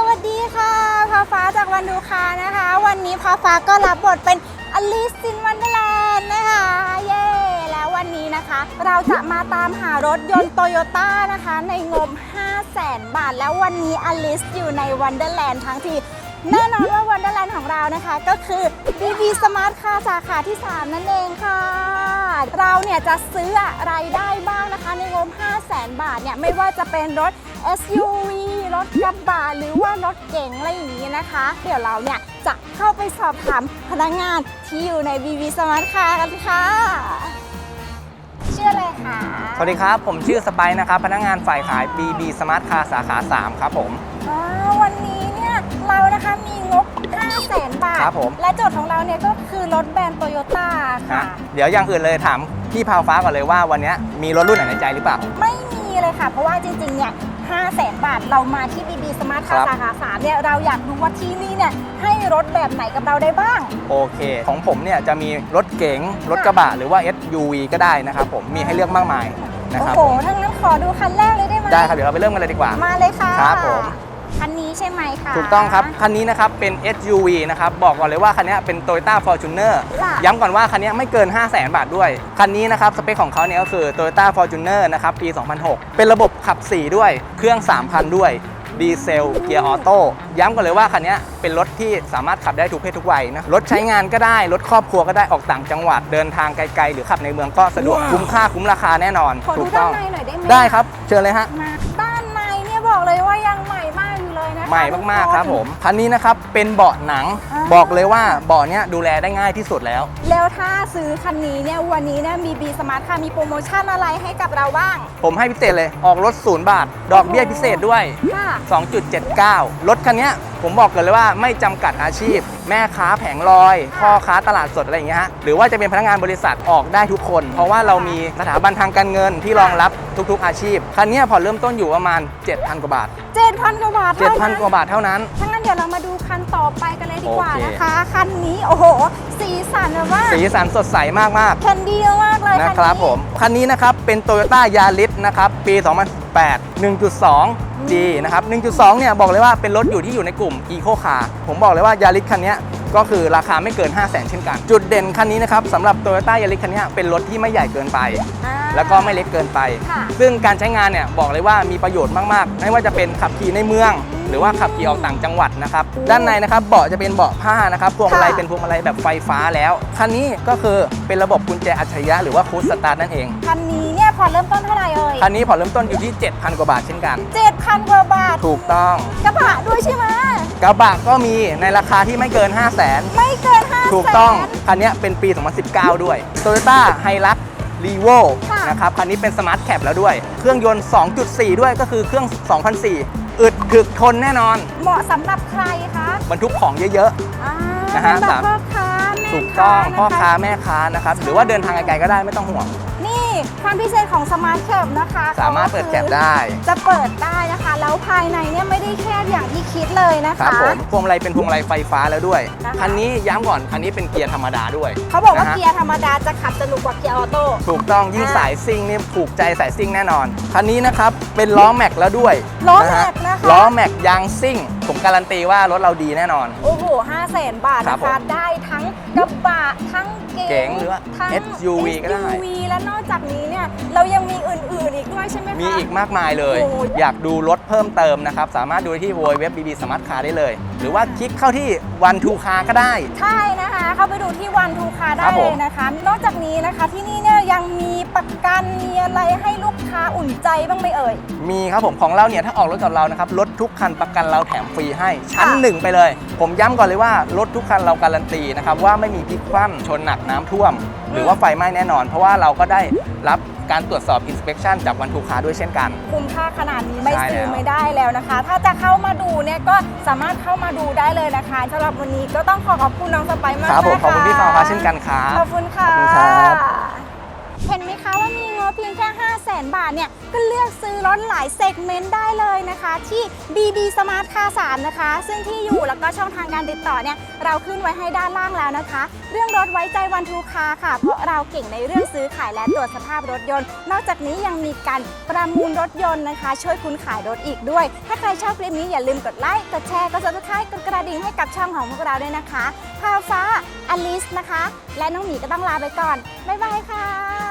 สวัสดีค่ะพาฟ้าจากวันดูคานะคะ วันนี้พาฟ้าก็รับบทเป็นอลิซซินวันเดอร์แลนด์นะคะ เย้แล้ววันนี้นะคะ เราจะมาตามหารถยนต์โตโยต้านะคะ ในงบ 5 0 0แสนบาท แล้ววันนี้อลิซอยู่ในวันเดอร์แลนด์ทั้งทีแน่นอนว่าวันเดอร์แลนด์ของเรานะคะ ก็คือ BB Smart Car สาขาที่ 3 นั่นเองค่ะ เราเนี่ยจะซื้ออะไรได้บ้างนะคะ ในงบ 5 0 0แสนบาทเนี่ยไม่ว่าจะเป็นรถ SUV รถกระบะหรือว่ารถเก๋งอะไรอย่างนี้นะคะ เดี๋ยวเราเนี่ยจะเข้าไปสอบถามพนักงานที่อยู่ใน BB Smart Car กันค่ะชื่ออะไรคะสวัสดีครับ ผมชื่อสไปซ์นะครับพนักงานฝ่ายขาย BB Smart Car สาขา 3 ครับผมอ่าวันนี้เนี่ยเรานะคะมีงบ 5 0 0แสนบาทครับผมและโจทย์ของเราเนี่ยก็คือรถแบรนด์โตโยต้าฮะค่ะ เดี๋ยวอย่างอื่นเลยถามพี่พาวฟ้าก่อนเลยว่าวันนี้มีรถรุ่นไหนในใจหรือเปล่า ไม่มีเลยค่ะ เพราะว่าจริงๆเนี่ย 5 0 0แสนบาท เรามาที่ BB Smart ครั Car บสาขา3เนี่ยเราอยากรู้ว่าที่นี่เนี่ยให้รถแบบไหนกับเราได้บ้าง โอเค ของผมเนี่ยจะมีรถเก๋งรถกระบะหรือว่า SUV ก็ได้นะครับผมมีให้เลือกมากมายนะโอ้ครับโห ผมทั้างนั้นขอดูคันแรกเลยได้ไหมได้ครับเดี๋ยวเราไปเริ่มกันเลยดีกว่า มาเลยค่ะ ครับผม คันนี้ใช่ไหมคะถูกต้องครับ คันนี้นะครับเป็น SUV นะครับ บอกก่อนเลยว่าคันนี้เป็น Toyota Fortuner ค่ะย้ำก่อนว่าคันนี้ไม่เกิน 5 0 0 0 0 0บาทด้วย คันนี้นะครับ สเปคของเขาเนี่ยก็คือ Toyota Fortuner นะครับ ปี 2006 เป็นระบบขับ 4 ด้วย เครื่อง 3,000 ด้วยดีเซลเกียร์ออโต้ย้ำก่อนเลยว่าคันนี้เป็นรถที่สามารถขับได้ทุกเพศทุกวัยนะรถใช้งานก็ได้ รถครอบครัวก็ได้ออกต่างจังหวัดเดินทางไกลๆ หรือขับในเมืองก็สะดวกคุ้มค่าคุ้มราคาแน่นอนขอดูถูกด้าต้นองในหน่อยได้ไหมได้ครับ เชิญเลยฮะ ใหม่มากๆครับผมคันนี้นะครับเป็นเบาะหนังอ่าบอกเลยว่าเบาะเนี้ยดูแลได้ง่ายที่สุดแล้ว แล้วถ้าซื้อคันนี้เนี่ยวันนี้เนี่ยมีบีสมาร์ทค่ะมีโปรโมชั่นอะไรให้กับเราบ้าง ผมให้พิเศษเลยออกรถศูนย์บาท ดอกเบี้ยพิเศษด้วยค่ะ2.79 รถคันเนี้ย ผมบอกกันเลยว่าไม่จำกัดอาชีพ แม่ค้าแผงลอย พ่อค้าตลาดสดอะไรอย่างเงี้ยฮะหรือว่าจะเป็นพนักงานบริษัทออกได้ทุกคน เพราะว่าเรามีสถาบันทางการเงินที่รองรับทุก ๆ อาชีพคันเนี้ยผ่อนเริ่มต้นอยู่ประมาณ 7,000 กว่าบาท 7,000 กว่าบาทเท่านั้น7,000 กว่าบาทเท่านั้นถ้างั้นเดี๋ยวเรามาดูคันต่อไปกันเลยดีกว่าโอเคนะคะ คันนี้โอ้โห สีสันแบบว่า สีสันสดใสมากๆแคนดี้มากเลยนะคันครับนี้ผมคันนี้นะครับเป็น Toyota Yaris นะครับปี 2018 1.2 G นะครับ 1.2 เนี่ย บอกเลยว่าเป็นรถอยู่ที่อยู่ในกลุ่ม Eco Car ผมบอกเลยว่า Yaris คันเนี้ยก็คือราคาไม่เกิน 5 0 0 0 0 0เช่นกัน จุดเด่นคันนี้นะครับสำหรับ Toyota Yaris คันเนี้ยเป็นรถที่ไม่ใหญ่เกินไปอ่าแล้วก็ไม่เล็กเกินไปค่ะซึ่งการใช้งานเนี่ยบอกเลยว่ามีประโยชน์มากๆ ไม่ว่าจะเป็นขับขี่ในเมือง หรือว่าขับขี่ออกต่างจังหวัดนะครับ ด้านในนะครับเบาะจะเป็นเบาะผ้านะครับพวงมาลัยค่ะเป็นพวงมาลัยแบบไฟฟ้าแล้ว คันนี้ก็คือเป็นระบบกุญแจอัจฉริยะหรือว่าคู s สตาร์ทนั่นเอง คันนี้เนี่ย ผ่อนเริ่มต้นเท่าไหร่เอ่ยคันนี้ผ่อนเริ่มต้นอยู่ที่ 7,000 กว่าบาทเช่นกัน 7,000 กว่าบาท ถูกต้อง กระบะด้วยใช่ไหมกระบะก็มีในราคาที่ไม่เกิน 5 0 0 0 0นไม่เกิน 5 0 0 0 0ถูกต้อง คันนี้เป็นปี 2019 ด้วย Toyota Hilux Revo ค่ะนะครับ คันนี้เป็น Smart Cap แล้วด้วย เครื่องยนต์ 2.4 ด้วยก็คือเครื่อง 2004 อึดถึกทนแน่นอน เหมาะสำหรับใครคะบรรทุกของเยอะอ่านะฮะสำหรับสามพ่อค้าแม่ๆถูกต้องนะคะพ่อค้าแม่ค้านะครับ หรือว่าเดินทางไกลๆก็ได้ไม่ต้องห่วงนี่ ความพิเศษของ Smart Cap นะคะสามารถเปิดแคปได้ จะเปิดได้นะคะ แล้วภายในเนี่ยไม่ได้แค่อย่างที่คิดเลยนะครัคะบผมพวงมาลัยเป็นพวงมาลัยไฟฟ้าแล้วด้วยนะคะคันนี้ย้ำก่อนคันนี้เป็นเกียร์ธรรมดาด้วยเขาบอกว่านะฮะเกียร์ธรรมดาจะขับสนุกกว่าเกียร์ออโต้ถูกต้องยิ่งอ่าสายซิ่งนี่ถูกใจสายซิ่งแน่นอนคันนี้นะครับเป็นล้อแม็กแล้วด้วยล้อนะแม็ฮะกนะคะล้อแม็กยางซิ่งผมการันตีว่ารถเราดีแน่นอน โอ้โหห้าแสนบาทครับนะผคะมได้ทั้งกระบะทั้งเก๋เก๋งหรือว่าทั้ง SUV ก็ได้ SUV และนอกจากนี้เนี่ยเรายังมีอื่นๆอีกด้วยใช่ไหมคะ มีอีกมากมายเลย โอ้ยอยากดูรถเพิ่มเติมนะครับ สามารถดูได้ที่ www.bb smart car ได้เลย หรือว่าคลิกเข้าที่ one two car ก็ได้ ใช่นะคะ เข้าไปดูที่วันทูคาได้ครับเลผมยนะคะ นอกจากนี้นะคะที่นี่เนี่ยยังมี ประกันมีอะไรให้ลูกค้าอุ่นใจบ้างไหมเอ่ย มีครับผมของเราเนี่ยถ้าออกรถกับเรานะครับรถทุกคันประกันเราแถมฟรีให้ชั้นค่ะ หนึ่งไปเลย ผมย้ำก่อนเลยว่ารถทุกคันเราการันตีนะครับว่าไม่มีพลิกคว่ำชนหนักน้ำท่วม หรือว่าไฟไหม้แน่นอน เพราะว่าเราก็ได้รับการตรวจสอบ inspection จากวันทูคาด้วยเช่นกัน คุ้มค่าขนาดนี้ไม่ใช่ซื้อแล้ว ไม่ได้แล้วนะคะ ถ้าจะเข้ามาดูเนี่ยก็สามารถเข้ามาดูได้เลยนะคะสำหรับวันนี้ก็ต้องขอขอบคุณน้องสไปซ์มากครับผมนะะขอบคุณพี่ฟาวฟ้าเช่นกันครับ ขอบคุณค่ะ ขอบคุณครับ เห็นไหมคะว่ามีงบเพียงแค่ 5 0 0แสนบาทเนี่ย ก็เลือกซื้อรถหลายเซกเมนต์ได้เลยนะคะ ที่ BD Smart Car 3นะคะ ซึ่งที่อยู่แล้วก็ช่องทางการติดต่อเนี่ย เราขึ้นไว้ให้ด้านล่างแล้วนะคะ เรื่องรถไว้ใจวันทูคาค่ะ เพราะเราเก่งในเรื่องซื้อขายและตรวจสภาพรถยนต์ นอกจากนี้ยังมีการประมูลรถยนต์นะคะ ช่วยคุณขายรถอีกด้วย ถ้าใครชอบคลิปนี้อย่าลืมกดไลค์ กดแชร์ กด subscribe กดกระดิ่งให้กับช่องของพวกเราด้วยนะคะพาฟ้าอลิสนะคะ และน้องหมีก็ต้องลาไปก่อน บ๊ายบายค่ะ